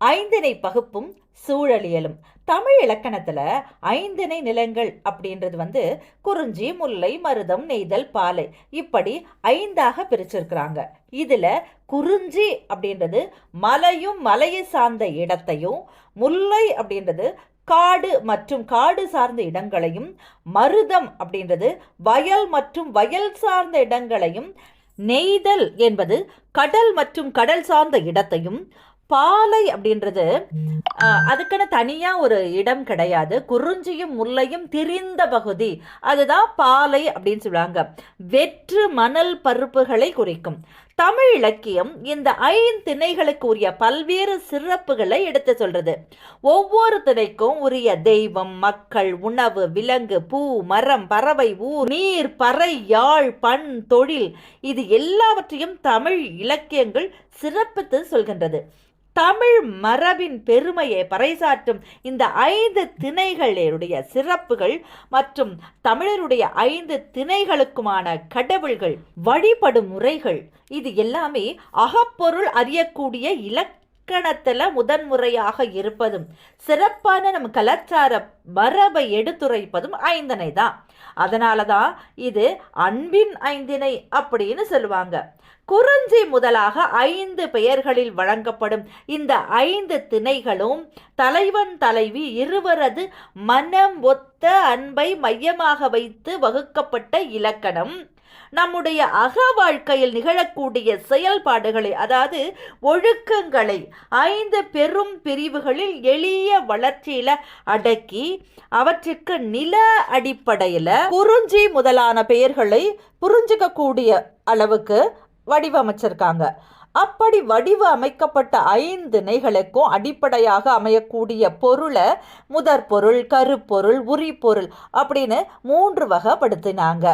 ஐந்திணை பகுப்பும் சூழலியலும். தமிழ் இலக்கணத்தில் ஐந்திணை நிலங்கள் அப்படின்றது வந்து குறிஞ்சி முல்லை மருதம் நெய்தல் பாலை இப்படி ஐந்தாக பிரிச்சிருக்கிறாங்க. இதில் குறிஞ்சி அப்படின்றது மலையும் மலையை சார்ந்த இடத்தையும் முல்லை அப்படின்றது காடு மற்றும் காடு சார்ந்த இடங்களையும் மருதம் அப்படின்றது வயல் மற்றும் வயல் சார்ந்த இடங்களையும் நெய்தல் என்பது கடல் மற்றும் கடல் சார்ந்த இடத்தையும் பாலை அப்படின்றது அதுக்குன்னு தனியா ஒரு இடம் கிடையாது. குறிஞ்சியும் முல்லையும் திரிந்த பகுதி. அதுதான் பாலை அப்படின்னு சொல்லுவாங்க. வெற்று மணல் பருப்புகளை குறிக்கும். தமிழ் இலக்கியம் இந்த ஐந்திணைகளுக்கு உரிய பல்வேறு சிறப்புகளை எடுத்து சொல்றது. ஒவ்வொரு திணைக்கும் உரிய தெய்வம் மக்கள் உணவு விலங்கு பூ மரம் பறவை ஊர் நீர் பறை யாழ் பண் தொழில். இது எல்லாவற்றையும் தமிழ் இலக்கியங்கள் சிறப்பித்து சொல்கின்றது. தமிழ் மரபின் பெருமையை பறைசாற்றும் இந்த ஐந்து திணைகளுடைய சிறப்புகள் மற்றும் தமிழருடைய ஐந்து திணைகளுக்குமான கடவுள்கள் வழிபடும் முறைகள் இது எல்லாமே அகப்பொருள் அறியக்கூடிய இலக்கணத்தில் முதன்முறையாக இருப்பதும் சிறப்பான நம் கலாச்சார மரபை எடுத்துரைப்பதும் ஐந்தனை தான் அதனால தான் இது அன்பின் ஐந்திணை அப்படின்னு சொல்லுவாங்க. குறிஞ்சி முதலாக ஐந்து பெயர்களில் வழங்கப்படும். இந்த ஐந்து திணைகளும் தலைவன் தலைவி இருவரது மனம் ஒத்த அன்பை மையமாக வைத்து வகுக்கப்பட்ட இலக்கணம். நம்முடைய அக வாழ்க்கையில் நிகழக்கூடிய செயல்பாடுகளை அதாவது ஒழுக்கங்களை ஐந்து பெரும் பிரிவுகளில் எளிய வளர்ச்சியில அடக்கி அவற்றுக்கு நில அடிப்படையில் குறிஞ்சி முதலான பெயர்களை புரிஞ்சுக்கக்கூடிய அளவுக்கு வடிவமைச்சிருக்காங்க. அப்படி வடிவ அமைக்கப்பட்ட ஐந்து நெய்களுக்கும் அடிப்படையாக அமையக்கூடிய பொருளை முதற் பொருள் கருப்பொருள் உரிப்பொருள் அப்படின்னு மூன்று வகைப்படுத்தினாங்க.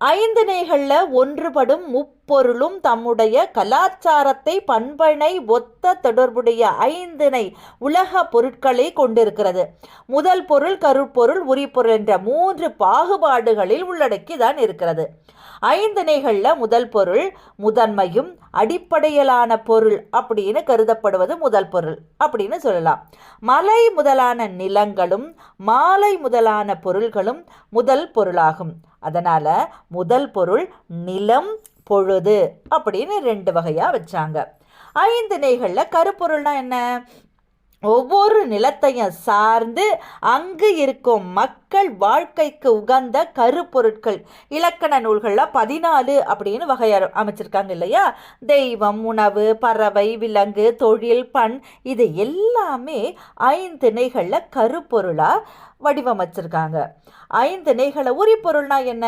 ஐந்து நெய்களில் ஒன்றுபடும் எப்பொருளும் தம்முடைய கலாச்சாரத்தை பண்பனை ஒத்த தொடர்புடைய ஐந்திணை உலக பொருட்களை கொண்டிருக்கிறது. முதல் பொருள் கருப்பொருள் உரிப்பொருள் என்ற மூன்று பாகுபாடுகளில் உள்ளடக்கி தான் இருக்கிறது. ஐந்திணைகளில் முதல் பொருள் முதன்மையும் அடிப்படையிலான பொருள் அப்படின்னு கருதப்படுவது முதல் பொருள் அப்படின்னு சொல்லலாம். மலை முதலான நிலங்களும் மாலை முதலான பொருள்களும் முதல் பொருளாகும். அதனால் முதல் பொருள் நிலம் பொழுது அப்படின்னு ரெண்டு வகையாக வச்சாங்க. ஐந்து நெய்களில் கருப்பொருள்னா என்ன? ஒவ்வொரு நிலத்தையும் சார்ந்து அங்கு இருக்கும் மக்கள் வாழ்க்கைக்கு உகந்த கருப்பொருட்கள். இலக்கண நூல்களில் பதினாலு அப்படின்னு வகை அமைச்சிருக்காங்க இல்லையா? தெய்வம் உணவு பறவை விலங்கு தொழில் பண் இது எல்லாமே ஐந்திணைகளில் கருப்பொருளாக வடிவமைச்சிருக்காங்க. ஐந்து நிகழ உரிப்பொருள்னா என்ன?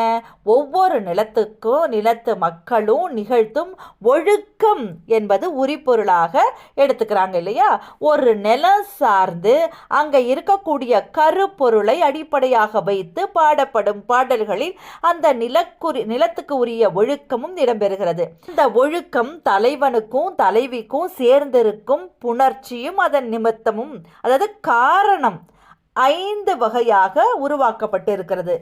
ஒவ்வொரு நிலத்துக்கும் நிலத்து மக்களும் நிகழ்த்தும் ஒழுக்கம் என்பது உரிப்பொருளாக எடுத்துக்கிறாங்க இல்லையா? ஒரு நிலம் சார்ந்து அங்கே இருக்கக்கூடிய கருப்பொருளை அடிப்படையாக வைத்து பாடப்படும் பாடல்களில் அந்த நிலக்குறி நிலத்துக்கு உரிய ஒழுக்கமும் இடம்பெறுகிறது. இந்த ஒழுக்கம் தலைவனுக்கும் தலைவிக்கும் சேர்ந்திருக்கும் புணர்ச்சியும் அதன் நிமித்தமும் அதாவது காரணம் ஐந்து வகையாக உருவாக்கப்பட்டு இருக்கிறது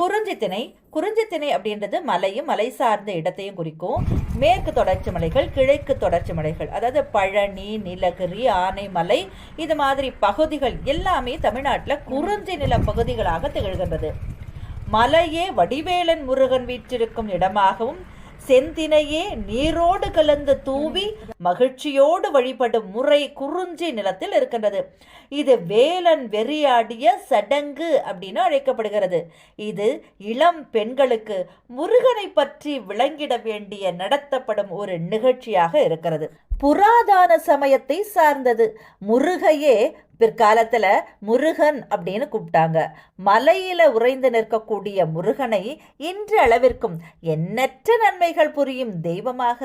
குறிஞ்சி திணை குறிஞ்சி திணை அப்படின்றது மலையும் மலை சார்ந்த இடத்தையும் குறிக்கும். மேற்கு தொடர்ச்சி மலைகள் கிழக்கு தொடர்ச்சி மலைகள் அதாவது பழனி நீலகிரி ஆனைமலை இது மாதிரி பகுதிகள் எல்லாமே தமிழ்நாட்டில் குறிஞ்சி நில பகுதிகளாக திகழ்கின்றது. மலையே வடிவேலன் முருகன் வீற்றிருக்கும் இடமாகவும் செந்தினையே நீரோடு கலந்து தூவி மகிழ்ச்சியோடு வழிபடும் முறை குறிஞ்சி நிலத்தில் இருக்கின்றது. இது வேலன் வெறியாடிய சடங்கு அப்படின்னு அழைக்கப்படுகிறது. இது இளம் பெண்களுக்கு முருகனை பற்றி விளங்கிட வேண்டிய நடத்தப்படும் ஒரு நிகழ்ச்சியாக இருக்கிறது. புராதான சமயத்தை சார்ந்தது. முருகையே பிற்காலத்தில் முருகன் அப்படின்னு கூப்பிட்டாங்க. மலையில உறைந்து நிற்கக்கூடிய முருகனை இன்று அளவிற்கும் எண்ணற்ற நன்மைகள் புரியும் தெய்வமாக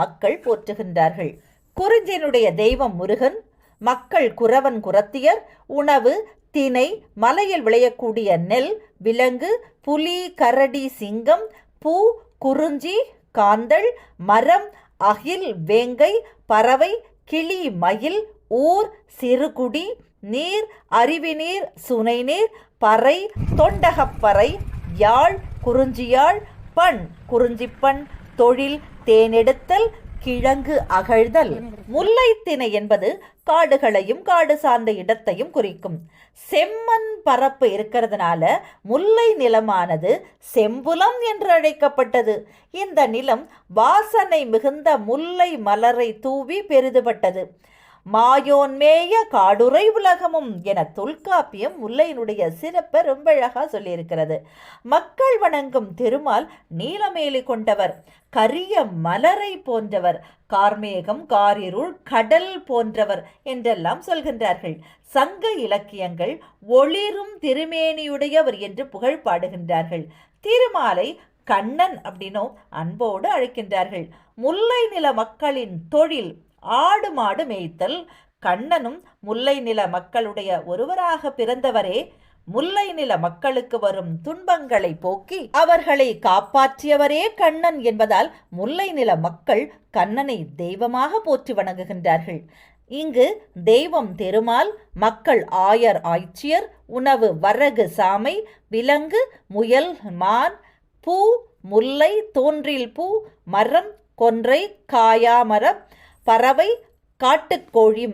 மக்கள் போற்றுகின்றார்கள். குறிஞ்சினுடைய தெய்வம் முருகன் மக்கள் குறவன் குரத்தியர் உணவு தினை மலையில் விளையக்கூடிய நெல் விலங்கு புலி கரடி சிங்கம் பூ குறிஞ்சி காந்தள் மரம் அகில் வேங்கை பறவை கிளி மயில் ஊர் சிறுகுடி நீர் அருவிநீர் சுனைநீர் பறை தொண்டகப்பறை யாழ் குறிஞ்சியாழ் பண் குறிஞ்சிப்பண் தொழில் தேனெடுத்தல் கிழங்கு அகழ்தல் முல்லைத்திணை என்பது காடுகளையும் காடு சார்ந்த இடத்தையும் குறிக்கும். செம்மண் பரப்பு இருக்கிறதுனால முல்லை நிலமானது செம்புலம் என்று அழைக்கப்பட்டது. இந்த நிலம் வாசனை மிகுந்த முல்லை மலரை தூவி பெரிதுபட்டது. மாயோன்மேய காடுரை உலகமும் என தொல்காப்பியம் முல்லையினுடைய சிறப்பை ரொம்ப அழகாக சொல்லியிருக்கிறது. மக்கள் வணங்கும் திருமால் நீலமேலி கொண்டவர் கரிய மலரை போன்றவர் கார்மேகம் காரிருள் கடல் போன்றவர் என்றெல்லாம் சொல்கின்றார்கள். சங்க இலக்கியங்கள் ஒளிரும் திருமேனியுடையவர் என்று புகழ் பாடுகின்றார்கள். திருமாலை கண்ணன் அப்படின்னும் அன்போடு அழைக்கின்றார்கள். முல்லை நில மக்களின் தொழில் ஆடு மாடு மேய்த்தல் கண்ணனும் முல்லை நில மக்களுடைய ஒருவராக பிறந்தவரே முல்லை நில மக்களுக்கு வரும் துன்பங்களை போக்கி அவர்களை காப்பாற்றியவரே கண்ணன் என்பதால் முல்லை நில மக்கள் கண்ணனை தெய்வமாக போற்றி வணங்குகின்றார்கள். இங்கு தெய்வம் தெருமால் மக்கள் ஆயர் ஆய்ச்சியர் உணவு வரகு சாமை விலங்கு முயல் மான் பூ முல்லை தோன்றில் பூ மரம் கொன்றை காயாமரம் பறவை காட்டுக்கோழி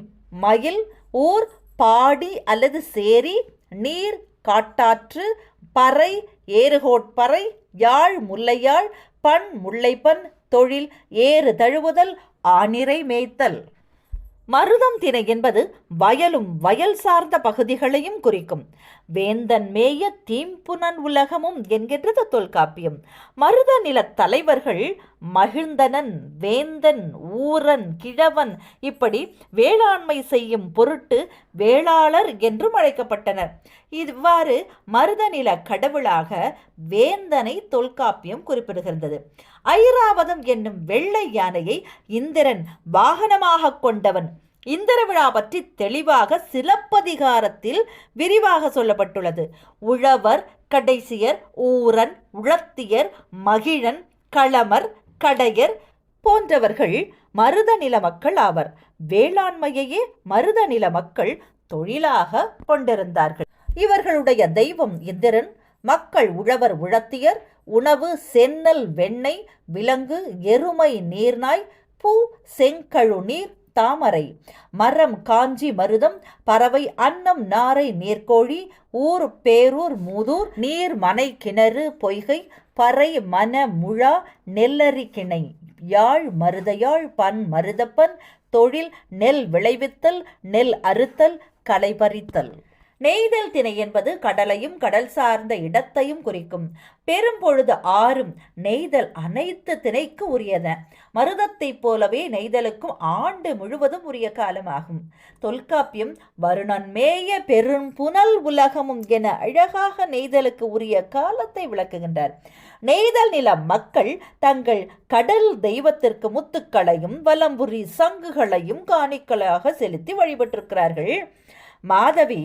மயில் ஊர் பாடி அல்லது சேரி நீர் காட்டாற்று பறை ஏறுகோட்பறை யாழ் முல்லையாழ் பண் முல்லைப்பண் தொழில் ஏறு தழுவுதல் ஆனிரை மேய்த்தல். மருதம் திணை என்பது வயலும் வயல் சார்ந்த பகுதிகளையும் குறிக்கும். வேந்தன் மேய தீம்புனன் உலகமும் என்கின்றது தொல்காப்பியம். மருத நிலத் தலைவர்கள் மகிழ்ந்தனன் வேந்தன் ஊரன் கிழவன் இப்படி வேளாண்மை செய்யும் பொருட்டு வேளாளர் என்றும் அழைக்கப்பட்டனர். இவ்வாறு மருதநில கடவுளாக வேந்தனை தொல்காப்பியம் குறிப்பிடுகின்றது. ஐராவதம் என்னும் வெள்ளை யானையை இந்திரன் வாகனமாக கொண்டவன். இந்திர விழா பற்றி தெளிவாக சிலப்பதிகாரத்தில் விரிவாக சொல்லப்பட்டுள்ளது. உழவர் கடைசியர் ஊரன் உழத்தியர் மகிழன் களமர் கடையர் போன்றவர்கள் மருத நில மக்கள் ஆவர். வேளாண்மையையே மருத நில மக்கள் தொழிலாக கொண்டிருந்தார்கள். இவர்களுடைய தெய்வம் இந்திரன் மக்கள் உழவர் உழத்தியர் உணவு சென்னல் வெண்ணெய் விலங்கு எருமை நீர்நாய் பூ செங்கழு நீர் தாமரை மரம் காஞ்சி மருதம் பறவை அன்னம் நாரை நீர்க்கோழி ஊர் பேரூர் மூதூர் நீர் மனை கிணறு பொய்கை பறை மன முழா நெல்லரி கிணை யாழ் மருதையாழ் பன் மருதப்பன் தொழில் நெல் விளைவித்தல் நெல் அறுத்தல் களை பறித்தல் நெய்தல் திணை என்பது கடலையும் கடல் சார்ந்த இடத்தையும் குறிக்கும். பெரும்பொழுது ஆறும் நெய்தல் அனைத்து திணைக்கு உரியன. மருதத்தைப் போலவே நெய்தலுக்கும் ஆண்டு முழுவதும் உரிய காலமாகும். தொல்காப்பியம் வருணன் மேய பெரும் புனல் உலகமும் என அழகாக நெய்தலுக்கு உரிய காலத்தை விளக்குகின்றார். நெய்தல் நில மக்கள் தங்கள் கடல் தெய்வத்திற்கு முத்துக்களையும் வலம்புரி சங்குகளையும் காணிக்களாக செலுத்தி வழிபட்டிருக்கிறார்கள். மாதவி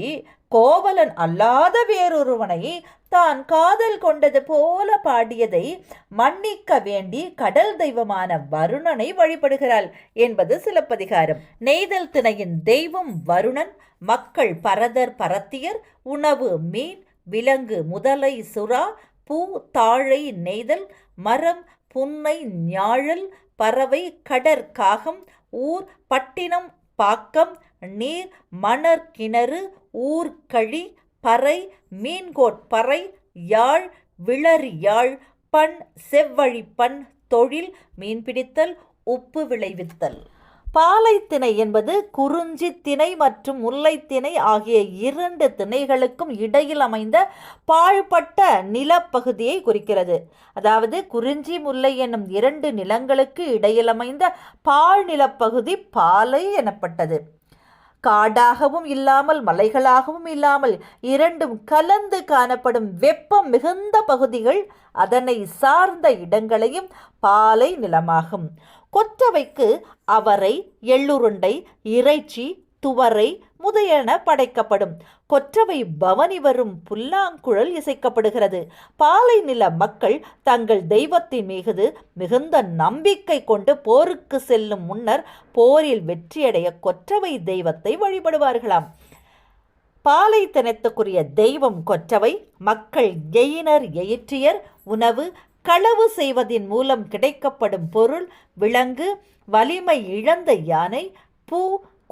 கோவலன் அல்லாத வேறொருவனை தான் காதல் கொண்டது போல பாடியதை மன்னிக்க வேண்டி கடல் தெய்வமான வருணனை வழிபடுகிறாள் என்பது சிலப்பதிகாரம். நெய்தல் திணையின் தெய்வம் வருணன் மக்கள் பரதர் பரத்தியர் உணவு மீன் விலங்கு முதலை சுறா பூ தாழை நெய்தல் மரம் புன்னை ஞாழல் பறவை கடற்காகம் ஊர் பட்டினம் பாக்கம் நீர் மணர் கிணறு ஊர்கழி பறை மீன்கோட் பறை யாழ் விளரி யாழ் பண் செவ்வழி பண் தொழில் மீன்பிடித்தல் உப்பு விளைவித்தல். பாலைத்திணை என்பது குறிஞ்சி திணை மற்றும் முல்லைத்திணை ஆகிய இரண்டு திணைகளுக்கும் இடையில் அமைந்த பாழ்பட்ட நிலப்பகுதியை குறிக்கிறது. அதாவது குறிஞ்சி முல்லை என்னும் இரண்டு நிலங்களுக்கு இடையில் அமைந்த பாழ் நிலப்பகுதி பாலை எனப்பட்டது. காடாகவும் இல்லாமல் மலைகளாகவும் இல்லாமல் இரண்டும் கலந்து காணப்படும் வெப்பம் மிகுந்த பகுதிகள் அதனை சார்ந்த இடங்களையும் பாலை நிலமாகும். கொற்றவைக்கு அவரை எள்ளுருண்டை இறைச்சி துவரை முதையென படைக்கப்படும். கொற்றவை பவனி வரும் புல்லாங்குழல் இசைக்கப்படுகிறது. பாலை நில மக்கள் தங்கள் தெய்வத்தின் மீது மிகுந்த நம்பிக்கை கொண்டு போருக்கு செல்லும் முன்னர் போரில் வெற்றியடைய கொற்றவை தெய்வத்தை வழிபடுவார்களாம். பாலைத்தனத்துக்குரிய தெய்வம் கொற்றவை மக்கள் எயினர் எயிற்றியர் உணவு களவு செய்வதின் மூலம் கிடைக்கப்படும் பொருள் விலங்கு வலிமை இழந்த யானை பூ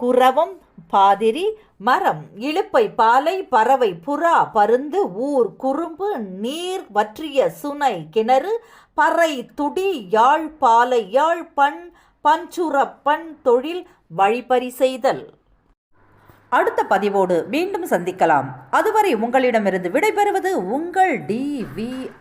குரவம் பாதிரி மரம் இழுப்பை பாலை பறவை புறா பருந்து ஊர் குறும்பு நீர் வற்றிய சுனை கிணறு பறை துடி யாழ் பாலை யாழ் பண் பஞ்சுரப்பண் தொழில் வழிபறி செய்தல். அடுத்த பதிவோடு மீண்டும் சந்திக்கலாம். அதுவரை உங்களிடமிருந்து விடைபெறுவது உங்கள் டி வி